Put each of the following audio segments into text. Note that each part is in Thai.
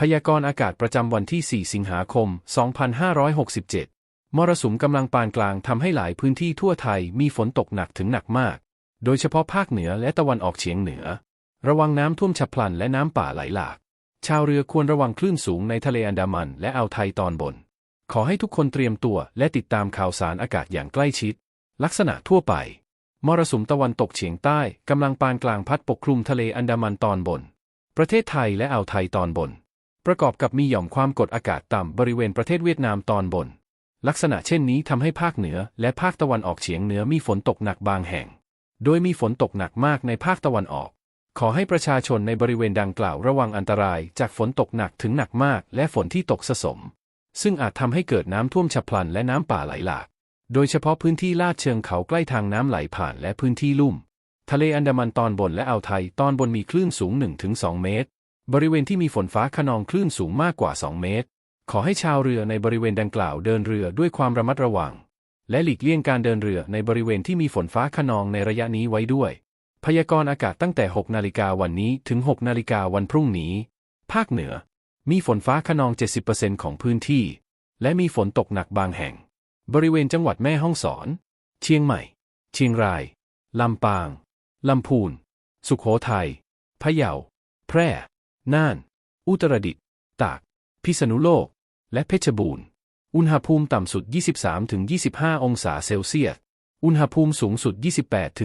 พยากรณ์อากาศประจำวันที่ 4 สิงหาคม 2567 มรสุมกำลังปานกลางทำให้หลายพื้นที่ทั่วไทยมีฝนตกหนักถึงหนักมาก โดยเฉพาะภาคเหนือและตะวันออกเฉียงเหนือ ระวังน้ำท่วมฉับพลันและน้ำป่าไหลหลาก ชาวเรือควรระวังคลื่นสูงในทะเลอันดามันและอ่าวไทยตอนบน ขอให้ทุกคนเตรียมตัวและติดตามข่าวสารอากาศอย่างใกล้ชิด ลักษณะทั่วไป มรสุมตะวันตกเฉียงใต้กำลังปานกลางพัดปกคลุมทะเลอันดามันตอนบน ประเทศไทยและอ่าวไทยตอนบน ประกอบกับมีหย่อมความกดอากาศต่ำบริเวณประเทศเวียดนามตอนบน ลักษณะเช่นนี้ทำให้ภาคเหนือและภาคตะวันออกเฉียงเหนือมีฝนตกหนักบางแห่ง โดยมีฝนตกหนักมากในภาคตะวันออก ขอให้ประชาชนในบริเวณดังกล่าวระวังอันตรายจากฝนตกหนักถึงหนักมากและฝนที่ตกสะสม ซึ่งอาจทำให้เกิดน้ำท่วมฉับพลันและน้ำป่าไหลหลาก โดยเฉพาะพื้นที่ลาดเชิงเขาใกล้ทางน้ำไหลผ่านและพื้นที่ลุ่ม ทะเลอันดามันตอนบนและอ่าวไทยตอนบนมีคลื่นสูง 1-2 เมตร บริเวณที่มีฝนฟ้าขนองคลื่นสูงมากกว่า 2 เมตร ขอให้ชาวเรือในบริเวณดังกล่าวเดินเรือด้วยความระมัดระวัง และหลีกเลี่ยงการเดินเรือในบริเวณที่มีฝนฟ้าขนองในระยะนี้ไว้ด้วย พยากรณ์อากาศตั้งแต่ 6 นาฬิกาวันนี้ถึง 6 นาฬิกาวันพรุ่งนี้ ภาคเหนือ มีฝนฟ้าขนอง 70%ของพื้นที่ และมีฝนตกหนักบางแห่ง บริเวณจังหวัดแม่ฮ่องสอน เชียงใหม่ เชียงราย ลำปาง ลำพูน สุขโขทัย พะเยา แพร่ น่าน อุตรดิตถ์ ตาก พิษณุโลก และเพชรบูรณ์ อุณหภูมิต่ำสุด 23-25 องศาเซลเซียส อุณหภูมิสูงสุด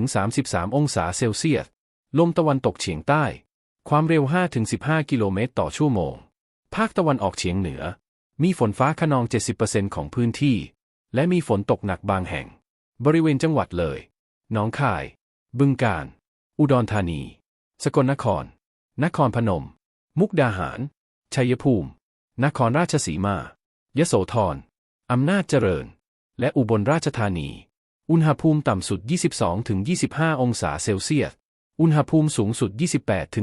28-33 องศาเซลเซียส ลมตะวันตกเฉียงใต้ ความเร็ว 5-15 กิโลเมตรต่อชั่วโมง ภาคตะวันออกเฉียงเหนือ มีฝนฟ้าขนอง 70%ของพื้นที่ และมีฝนตกหนักบางแห่ง บริเวณจังหวัดเลย หนองคาย บึงกาฬ อุดรธานี สกลนคร นครพนม มุกดาหาร ชัยภูมิ นครราชสีมา ยโสธร อำนาจเจริญ และอุบลราชธานี อุณหภูมิต่ำสุด 22-25 องศาเซลเซียส อุณหภูมิสูงสุด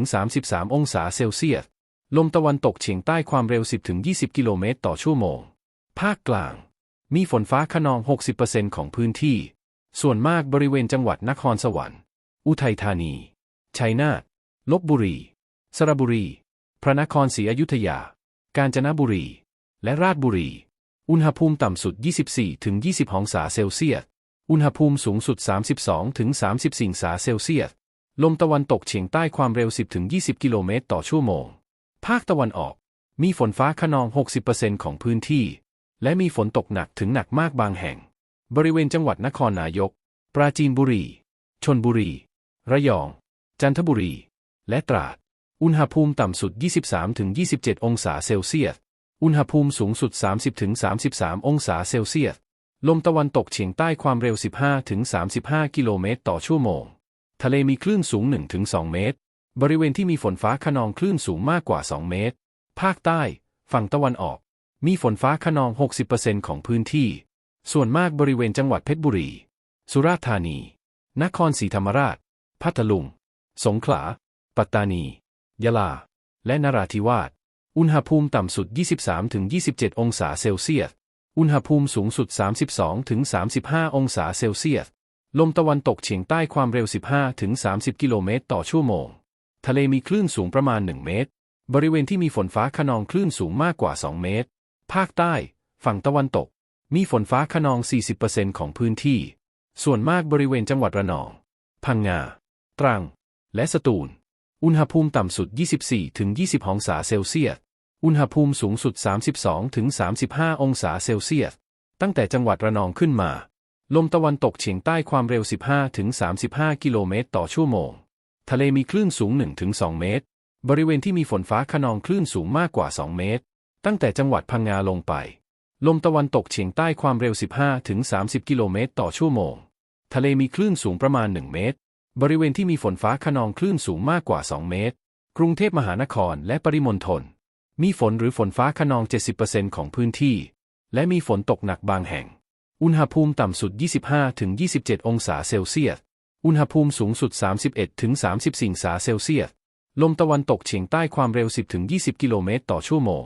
28-33 องศาเซลเซียส ลมตะวันตกเฉียงใต้ความเร็ว 10-20 กิโลเมตรต่อชั่วโมง ภาคกลาง มีฝนฟ้าขนอง 60%ของพื้นที่ ส่วนมากบริเวณจังหวัดนครสวรรค์ อุทัยธานี ชัยนาท ลบบุรี สระบุรี ระนครศรีอยุธยา กาญจนบุรี และราชบุรี อุณหภูมิต่ำสุด 24-20 องศาเซลเซียส อุณหภูมิสูงสุด 32-34 องศาเซลเซียส ลมตะวันตกเฉียงใต้ความเร็ว 10-20 กิโลเมตรต่อชั่วโมง ภาคตะวันออก มีฝนฟ้าขนอง 60%ของพื้นที่ และมีฝนตกหนักถึงหนักมากบางแห่ง บริเวณจังหวัดนครนายก ปราจีนบุรี ชนบุรี ระยอง จันทบุรี และตราด อุณหภูมิต่ำสุด 23-27 องศาเซลเซียส อุณหภูมิสูงสุด 30-33 องศาเซลเซียส ลมตะวันตกเฉียงใต้ความเร็ว 15-35 กิโลเมตรต่อชั่วโมง ทะเลมีคลื่นสูง 1-2 เมตร บริเวณที่มีฝนฟ้าขนองคลื่นสูงมากกว่า 2 เมตร ภาคใต้ ฝั่งตะวันออก มีฝนฟ้าขนอง 60%ของพื้นที่ ส่วนมากบริเวณจังหวัดเพชรบุรี สุราษฎร์ธานี นครศรีธรรมราช พัทลุง สงขลา ปัตตานี ยะลา และนราธิวาส อุณหภูมิต่ำสุด 23-27 องศาเซลเซียส อุณหภูมิสูงสุด 32-35 องศาเซลเซียส ลมตะวันตกเฉียงใต้ความเร็ว 15-30 กิโลเมตรต่อชั่วโมง ทะเลมีคลื่นสูงประมาณ 1 เมตร บริเวณที่มีฝนฟ้าขนองคลื่นสูงมากกว่า 2 เมตร ภาคใต้ ฝั่งตะวันตก มีฝนฟ้าขนอง 40%ของพื้นที่ ส่วนมากบริเวณจังหวัดระนอง พังงา ตรัง และสตูล อุณหภูมิต่ำสุด 24-20 องศาเซลเซียส อุณหภูมิสูงสุด 32-35 องศาเซลเซียส ตั้งแต่จังหวัดระนองขึ้นมา ลมตะวันตกเฉียงใต้ความเร็ว 15-35 กิโลเมตรต่อชั่วโมง ทะเลมีคลื่นสูง1-2เมตร บริเวณที่มีฝนฟ้าขนองคลื่นสูงมากกว่า 2 เมตร ตั้งแต่จังหวัดพังงาลงไป ลมตะวันตกเฉียงใต้ความเร็ว 15-30 กิโลเมตรต่อชั่วโมง ทะเลมีคลื่นสูงประมาณ 1 เมตร บริเวณที่มีฝนฟ้าขนองคลื่นสูงมากกว่า 2 เมตร กรุงเทพมหานครและปริมณฑล มีฝนหรือฝนฟ้าขนอง 70%ของพื้นที่ และมีฝนตกหนักบางแห่ง อุณหภูมิต่ำสุด 25-27 องศาเซลเซียส อุณหภูมิสูงสุด 31-34องศาเซลเซียส ลมตะวันตกเฉียงใต้ความเร็ว 10-20 กิโลเมตรต่อชั่วโมง